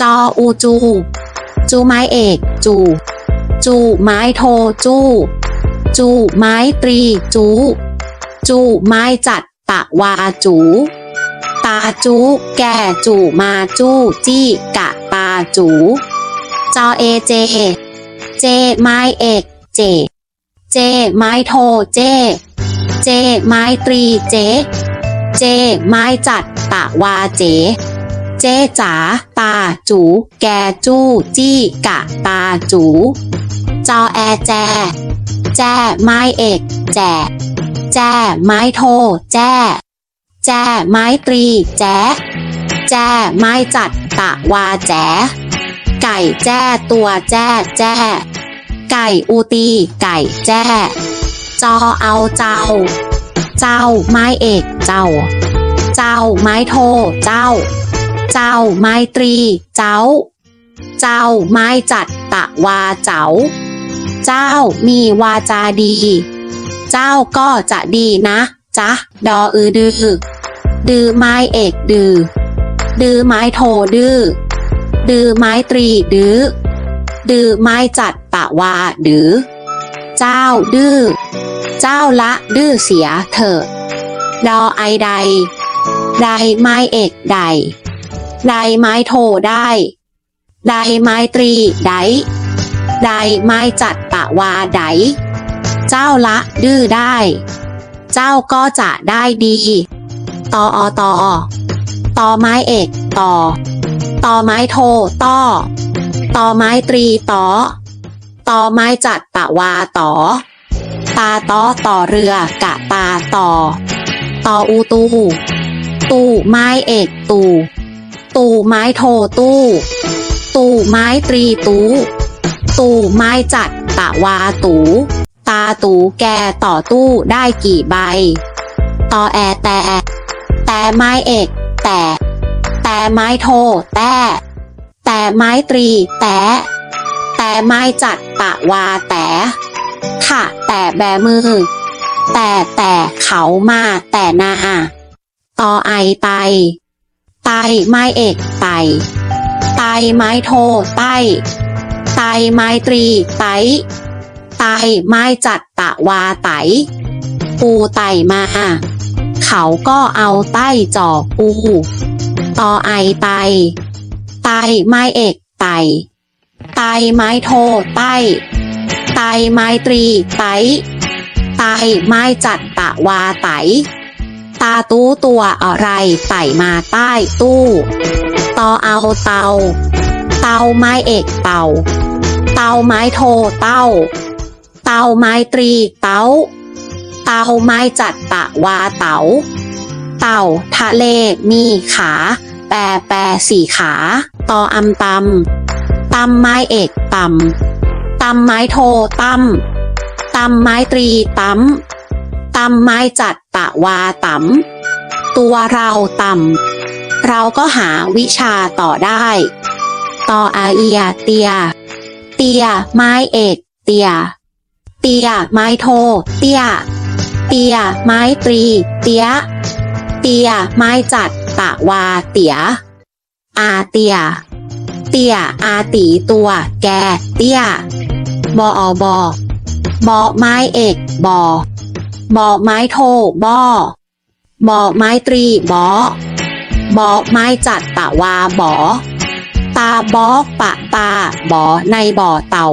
จออูจู จูไม้เอก จู จูไม้โทจู จูไม้ตรีจู จูไม้จัดตะวาจู ตาจู แก่จูมาจูจี้กะตาจู จอเอเจ เจไม้เอกเจ เจไม้โทเจ เจไม้ตรีเจ เจไม้จัดตะวาเจ เจจ๋าตาจู แกจู้ จี้กะ ตาจู จอแอแจ แจไม้เอก แจ แจไม้โท แจ แจไม้ตรี แจ แจไม้จัด ตะวาแจ ไก่แจ้ตัวแจ้แจ้ไก่อูตี ไก่แจ้จอเอาเจ้า เจ้าไม้เอกเจ้า เจ้าไม้โท เจ้า เจ้าไม้ตรี เจ้า เจ้าไม้จัดตะวาเจ้า เจ้ามีวาจาดี เจ้าก็จะดีนะจ๊ะดออือดือดือไม้เอกดือ ดือไม้โทดือ ดือไม้ตรีดือ ดือไม้จัดตะวาดือ เจ้าดื้อ เจ้าละดื้อเสียเถิดดอไอใด ใดไม้เอกใด ใดไม้โทได้ใดไม้ตรีไดใดไม้จัดตะวาไดเจ้าละดื้อได้ เจ้าก็จะได้ดีตออตอตอไม้เอกต่อต่อไม้โทต้อต่อไม้ตรีต่อต่อไม้จัดตะวาต่อตาต้อต่อเรือกะตาต่อต่ออูตู ตู้ไม้เอกตู ตู้ไม้โทตู้ ตู้ไม้ตรีตูตู้ไม้จัดตะวาตู ตาตูแกต่อตู้ได้กี่ใบ ต่อแอแต่ แต่ไม้เอกแต่ แต่ไม้โทแต่ แต่ไม้ตรีแต่ แต่ไม้จัดตะวาแต่ค่ะแต่แบมือ แต่แต่เขามาแต่นาต่อไอไต ไตไม้เอกไตไตไม้โทไตไตไม้ตรีไตไตไม้จัดตะวาไตปูไตมาเขาก็เอาไต้จ่อปูต่อไอไตไตไม้เอกไตไตไม้โทไตไตไม้ตรีไตไตไม้จัดตะวาไต ตาตู้ตัวอะไรไต่มาใต้ตู้ต่อเอาเตา เตาไม้เอกเตาเตาไม้โทเต้า เตาไม้ตรีเต้า เตาไม้จัดตะวาเตาเต่าทะเลมีขา แปรแปรสี่ขาต่ออำตำตำไม้เอกตำตำไม้โทตำตำไม้ตรีตำตำไม้จัด ตะวาต่ำตัวเราต่ำเราก็หาวิชาต่อได้ต่ออาเอียเตีย เตีย ไม้เอกเตีย เตีย ไม้โท เตีย เตีย ไม้ตรี เตีย เตีย ไม้จัด ตะวาเตีย อาเตีย เตีย อาตีตัว แก เตีย บออบอบอไม้เอกบอ บอกไม้โทบอบอกไม้ตรีบอบอกไม้จัดปะวาบอตาบอกปะตาบอในบ่อเต่า